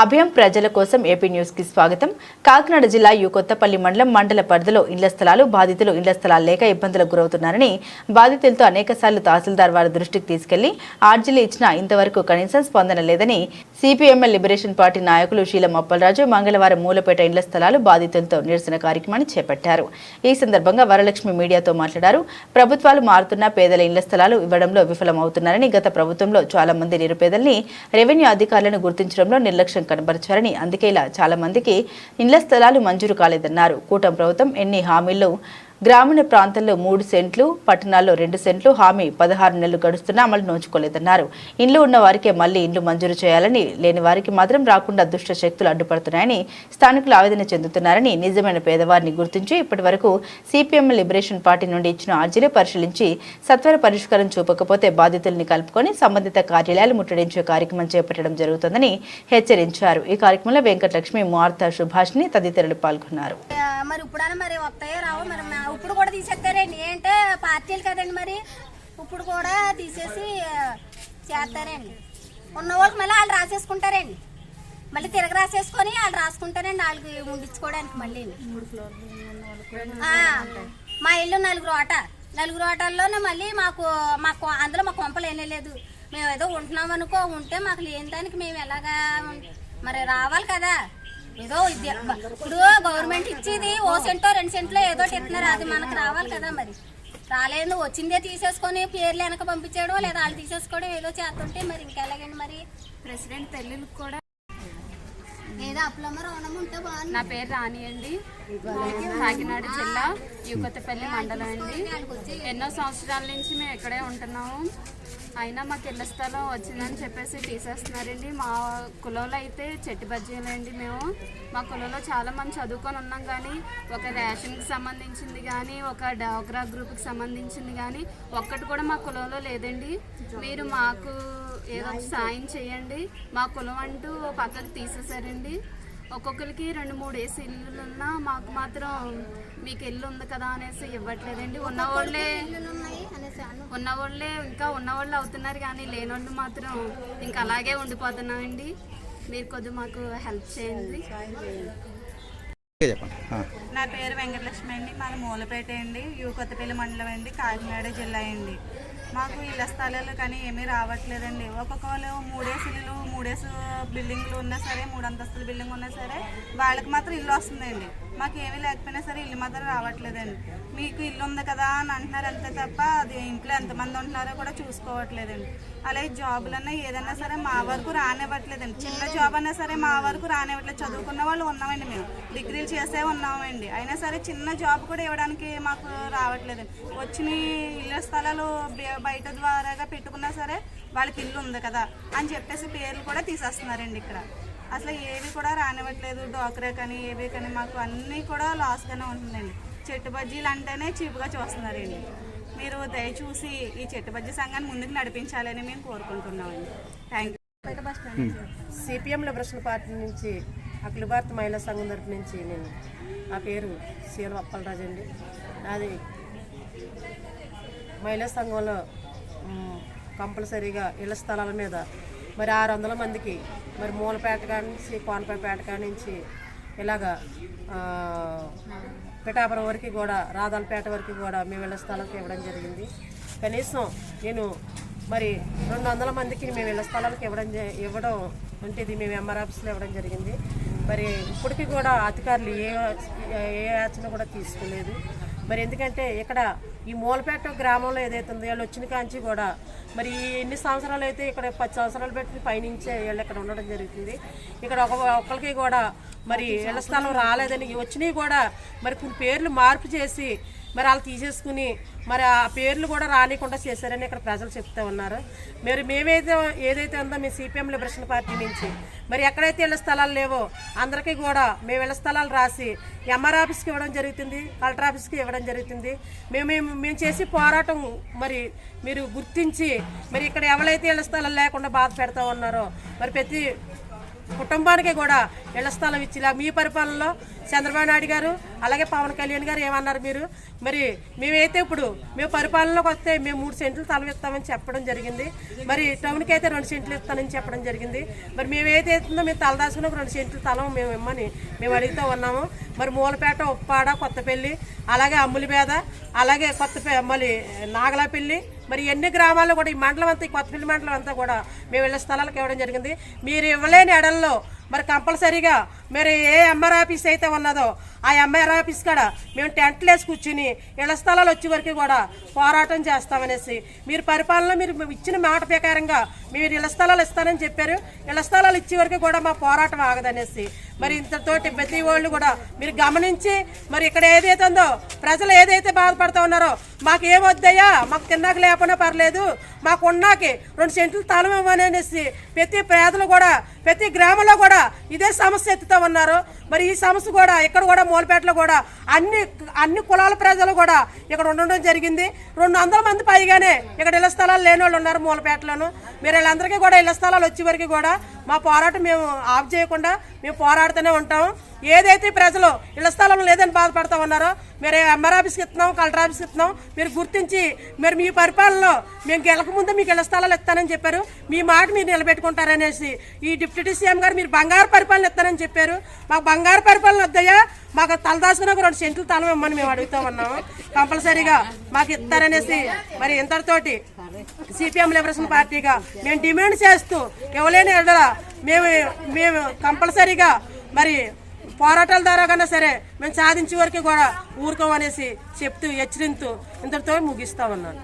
అభయం ప్రజల కోసం ఏపీ న్యూస్కి స్వాగతం. కాకినాడ జిల్లా యు కొత్తపల్లి మండలం మండల పరిధిలో ఇళ్ళ స్థలాలు బాధితులు ఇళ్ళ స్థలాలు లేక ఇబ్బందులకు గురవుతున్నారని బాధితులతో అనేకసార్లు తహసీల్దార్ వారి దృష్టికి తీసుకెళ్ళి ఆర్జీలు ఇచ్చినా ఇంతవరకు కనీసం స్పందన లేదని సిపిఎంఎల్ లిబరేషన్ పార్టీ నాయకులు షీల మొప్పలరాజు మంగళవారం మూలపేట ఇళ్ళ స్థలాలు బాధితులతో నిరసన కార్యక్రమాన్ని చేపట్టారు. ఈ సందర్భంగా వరలక్ష్మి మీడియాతో మాట్లాడారు. ప్రభుత్వాలు మారుతున్న పేదల ఇళ్ళ స్థలాలు ఇవ్వడంలో విఫలమవుతున్నారని గత ప్రభుత్వంలో చాలా మంది నిరుపేదల్ని రెవెన్యూ అధికారులను గుర్తించడంలో నిర్లక్ష్యం కనబరిచారని అందుకే ఇలా చాలా మందికి ఇండ్ల స్థలాలు మంజూరు కాలేదన్నారు. కూటమి ప్రభుత్వం ఎన్ని హామీలు గ్రామీణ ప్రాంతాల్లో మూడు సెంట్లు పట్టణాల్లో రెండు సెంట్లు హామీ పదహారు నెలలు గడుస్తున్నా అమలు నోచుకోలేదన్నారు. ఇండ్లు ఉన్న వారికే మళ్ళీ ఇండ్లు మంజూరు చేయాలని లేని వారికి మాత్రం రాకుండా దుష్ట శక్తులు అడ్డుపడుతున్నాయని స్థానికులు ఆవేదన చెందుతున్నారని నిజమైన పేదవారిని గుర్తించి ఇప్పటి వరకు సిపిఎం లిబరేషన్ పార్టీ నుండి ఇచ్చిన అర్జీలు పరిశీలించి సత్వర పరిష్కారం చూపకపోతే బాధితుల్ని కలుపుకొని సంబంధిత కార్యాలయాలు ముట్టడించే కార్యక్రమం చేపట్టడం జరుగుతుందని హెచ్చరించారు. ఈ కార్యక్రమంలో వెంకటలక్ష్మి మార్త సుభాష్ని తదితరులు పాల్గొన్నారు. ఇప్పుడైనా మరి వస్తాయో రావో మరి మా- ఇప్పుడు కూడా తీసేస్తారండి ఏంటంటే పార్టీలు కదండి మరి. ఇప్పుడు కూడా తీసేసి చేస్తారండి ఉన్న వాళ్ళకి మళ్ళీ వాళ్ళు రాసేసుకుంటారండి మళ్ళీ తిరగ రాసేసుకొని వాళ్ళు రాసుకుంటారండి వాళ్ళకి ఉండించుకోవడానికి మళ్ళీ? మా ఇల్లు నలుగురు ఆట. నలుగురు ఓటల్లోనే మళ్ళీ మాకు మాకు అందులో మా కొంపలు ఏమీ లేదు. మేము ఏదో ఉంటున్నాం అనుకో ఉంటే మాకు లేని దానికి మేము ఎలాగా మరి రావాలి కదా. ఏదో విద్య ఇప్పుడు గవర్నమెంట్ ఇచ్చేది ఓ సెంటో రెండు సెంట్లో ఏదో చెప్తున్నారు. ఇస్తున్నారు అది మనకు రావాలి కదా మరి. రాలేదు వచ్చిందే తీసేసుకొని పేర్లు వెనక పంపించేయడం లేదా వాళ్ళు తీసేసుకోవడం ఏదో చేస్తుంటే మరి ఇంకెలాగండి మరి? ప్రెసిడెంట్ పెళ్ళిళ్ళకి కూడా ఏదో అప్పులమ్మ రుణం ఉంటే బాగుంది నా పేరు రాణి అండి. కాకినాడ జిల్లా యువతపల్లి మండలం అండి. ఎన్నో సంవత్సరాల నుంచి మేము ఇక్కడే ఉంటున్నాము. అయినా మాకు ఇళ్ళ స్థలం వచ్చిందని చెప్పేసి తీసేస్తున్నారండి. మా కులంలో అయితే చెట్టు బజ్జీలండి మేము. మా కులంలో చాలా మంది చదువుకొని ఉన్నాం కానీ ఒక రేషన్కి సంబంధించింది కానీ ఒక డాగ్రా గ్రూప్కి సంబంధించింది కానీ ఒక్కటి కూడా మా కులంలో లేదండి. మీరు మాకు ఏదో ఒక సాయం చేయండి. మా కులం అంటూ పక్కకు తీసేశారండి. ఒక్కొక్కరికి రెండు మూడు వేసి ఇల్లులు ఉన్నా మాకు మాత్రం మీకు ఇల్లు ఉంది కదా అనేసి ఇవ్వట్లేదండి. ఉన్నవాళ్ళే ఉన్నవాళ్ళే ఇంకా ఉన్నవాళ్ళు అవుతున్నారు కానీ లేనోళ్ళు మాత్రం ఇంకా అలాగే ఉండిపోతున్నామండి మీరు కొద్దిగా మాకు హెల్ప్ చేయండి. నా పేరు వెంకటలక్ష్మి అండి. మాది మూలపేట అండి. యూ కొత్తపల్లి మండలం అండి. కాకినాడ జిల్లా అండి. మాకు ఇళ్ళ స్థలాలు కానీ ఏమీ రావట్లేదండి. ఒక్కొక్క వాళ్ళు మూడేసి ఇల్లు మూడేసి బిల్డింగ్లు ఉన్నా సరే మూడు అంతస్తుల బిల్డింగ్ ఉన్నా సరే వాళ్ళకి మాత్రం ఇల్లు వస్తుందండి. మాకు ఏమీ లేకపోయినా సరే ఇల్లు మాత్రం రావట్లేదండి. మీకు ఇల్లు ఉంది కదా అని అంటున్నారు అంతే తప్ప అది ఇంట్లో ఎంతమంది ఉంటున్నారో కూడా చూసుకోవట్లేదండి. అలాగే జాబులన్నా ఏదైనా సరే మా వరకు రానివ్వట్లేదండి. చిన్న జాబ్ అన్నా సరే మా వరకు రానివ్వట్లేదు. చదువుకున్న వాళ్ళు ఉన్నామండి మేము. డిగ్రీలు చేసే ఉన్నామండి. అయినా సరే చిన్న జాబ్ కూడా ఇవ్వడానికి మాకు రావట్లేదండి. వచ్చిన ఇళ్ళ స్థలాలు బయట ద్వారాగా పెట్టుకున్నా సరే వాళ్ళకి ఇల్లు ఉంది కదా అని చెప్పేసి పేర్లు కూడా తీసేస్తున్నారండి ఇక్కడ. అసలు ఏవి కూడా రానివ్వట్లేదు. డోక్రా కానీ ఏవి కానీ మాకు అన్నీ కూడా లాస్గానే ఉంటుందండి. చెట్టు బజ్జీలు అంటేనే చీపుగా చూస్తున్నారండి. మీరు దయచూసి ఈ చెట్టు బజ్జీ సంఘాన్ని ముందుకు నడిపించాలని మేము కోరుకుంటున్నామండి. Thank you CPM liberation party నుంచి అఖిల భారత మహిళా సంఘం తరపు నుంచి నేను నా పేరు సీఎం అప్పలరాజు అండి. నాది మహిళా సంఘంలో కంపల్సరీగా ఇళ్ళ స్థలాల మీద మరి ఆరు వందల మందికి మరి మూలపేట కాడి నుంచి కోనపేట కాడి నుంచి ఇలాగా పిఠాపురం వరకు కూడా రాధాలపేట వరకు కూడా మేము ఇళ్ళ స్థలాలకు ఇవ్వడం జరిగింది. కనీసం నేను మరి రెండు వందల మందికి మేము ఇళ్ళ స్థలాలకు ఇవ్వడం జ- ఇవ్వడం అంటే ఇది మేము ఎంఆర్ ఆఫీస్లో ఇవ్వడం జరిగింది. మరి ఇప్పటికీ కూడా అధికారులు ఏ ఏ యాచన కూడా తీసుకోలేదు. మరి ఎందుకంటే ఇక్కడ ఈ మూలపేట గ్రామంలో ఏదైతే ఉందో వాళ్ళు వచ్చిన కాంచి కూడా మరి ఎన్ని సంవత్సరాలు అయితే ఇక్కడ పది సంవత్సరాలు పెట్టి పైనుంచే వీళ్ళు ఇక్కడ ఉండడం జరుగుతుంది. ఇక్కడ ఒక ఒక్కరికి కూడా మరి ఇళ్ళ స్థలం రాలేదని వచ్చినవి కూడా మరి కొన్ని పేర్లు మార్పు చేసి మరి వాళ్ళు తీసేసుకుని మరి ఆ పేర్లు కూడా రానికుండా చేశారని ఇక్కడ ప్రజలు చెప్తూ ఉన్నారు. మరి మేమైతే ఏదైతే ఉందో మీ సిపిఎం లిబరేషన్ పార్టీ నుంచి మరి ఎక్కడైతే ఇళ్ళ స్థలాలు లేవో అందరికీ కూడా మేము ఇళ్ళ స్థలాలు రాసి ఎంఆర్ ఆఫీస్కి ఇవ్వడం జరుగుతుంది కలెక్టర్ ఆఫీస్కి ఇవ్వడం జరుగుతుంది. మేము మేము చేసి పోరాటం మరి మీరు గుర్తించి మరి ఇక్కడ ఎవరైతే ఇళ్ళ స్థలాలు లేకుండా బాధ పెడతా ఉన్నారో మరి ప్రతి కుటుంబానికి కూడా ఇళ్ళ స్థలం ఇచ్చేలా మీ పరిపాలనలో చంద్రబాబు నాయుడు గారు అలాగే పవన్ కళ్యాణ్ గారు ఏమన్నారు మీరు? మరి మేమైతే ఇప్పుడు మేము పరిపాలనలోకి వస్తే మేము మూడు సెంట్లు తలం ఇస్తామని చెప్పడం జరిగింది. మరి టౌన్కి అయితే రెండు సెంట్లు ఇస్తానని చెప్పడం జరిగింది. మరి మేము ఏదైతే మేము తలదాసుకున్న రెండు సెంట్లు తలం మేము ఇమ్మని మేము అడుగుతూ ఉన్నాము. మరి మూలపేట ఉప్పాడ కొత్తపల్లి అలాగే అమ్ములిపేద అలాగే కొత్త మళ్ళీ నాగలాపల్లి మరి ఎన్ని గ్రామాల్లో కూడా ఈ మండలం అంతా ఈ కొత్తపల్లి మండలం అంతా కూడా మేము ఇళ్ళ స్థలాలకు ఇవ్వడం జరిగింది. మీరు ఇవ్వలేని ఎడల్లో మరి కంపల్సరీగా మీరు ఏ ఎంఆర్ ఆఫీస్ అయితే ఉన్నదో ఆ ఎంఆర్ ఆఫీస్ కాడ మేము టెంట్లు వేసి కూర్చుని ఇళ్ళ స్థలాలు వచ్చే వరకు కూడా పోరాటం చేస్తామనేసి మీరు పరిపాలన మీరు ఇచ్చిన మాట ప్రకారంగా మీరు ఇళ్ళ స్థలాలు ఇస్తానని చెప్పారు. ఇళ్ళ స్థలాలు ఇచ్చే వరకు కూడా మా పోరాటం ఆగదనేసి మరి ఇంతతోటి ప్రతి వాళ్ళు కూడా మీరు గమనించి మరి ఇక్కడ ఏదైతే ఉందో ప్రజలు ఏదైతే బాధపడుతూ ఉన్నారో మాకు ఏమొద్దయ్యా మాకు తిన్నాక లేకపోయినా పర్లేదు మాకు ఉన్నాకి రెండు సెంట్లు తాళం అనేసి ప్రతి పేదలు కూడా ప్రతి గ్రామంలో కూడా ఇదే సమస్య ఎత్తుతూ ఉన్నారు మరి ఈ సమస్య కూడా ఇక్కడ కూడా మూలపేటలో కూడా అన్ని అన్ని కులాల ప్రజలు కూడా ఇక్కడ ఉండడం జరిగింది. రెండు వందల మంది పైగానే ఇక్కడ ఇళ్ళ స్థలాలు లేని వాళ్ళు ఉన్నారు మూలపేటలోను. మీరు వీళ్ళందరికీ కూడా ఇళ్ళ స్థలాలు వచ్చే వరకు కూడా మా పోరాటం మేము ఆఫ్ చేయకుండా మేము పోరాడుతూనే ఉంటాము ఏదైతే ప్రజలు ఇళ్ళ స్థలం లేదని బాధపడతా ఉన్నారో మీరు ఎంఆర్ ఆఫీస్కి ఇస్తున్నాం కలెక్టర్ ఆఫీస్కి ఇస్తున్నాం మీరు గుర్తించి మీరు మీ పరిపాలనలో మేము గెలకముందు మీకు ఇళ్ళ స్థలాలు ఇస్తానని చెప్పారు. మీ మాట మీరు నిలబెట్టుకుంటారనేసి ఈ డిప్యూటీ సీఎం గారు మీరు బంగారు పరిపాలన ఇస్తానని చెప్పారు. మాకు బంగారు పరిపాలన వద్దయ్యా. మాకు తలదాసుకుని ఒక రెండు సెంట్లు తలం ఇమ్మని మేము అడుగుతా ఉన్నాము కంపల్సరీగా మాకు ఇస్తారనేసి మరి ఇంతటితోటి సిపిఎం లిబరేషన్ పార్టీగా మేము డిమాండ్ చేస్తూ ఇవ్వలేని ఎడల మేము మేము కంపల్సరీగా మరి పోరాటాల ద్వారా కన్నా సరే మేము సాధించే వరకు కూడా ఊరుకోమనేసి చెప్తూ హెచ్చరింతూ ఇంతటితో ముగిస్తామన్నాను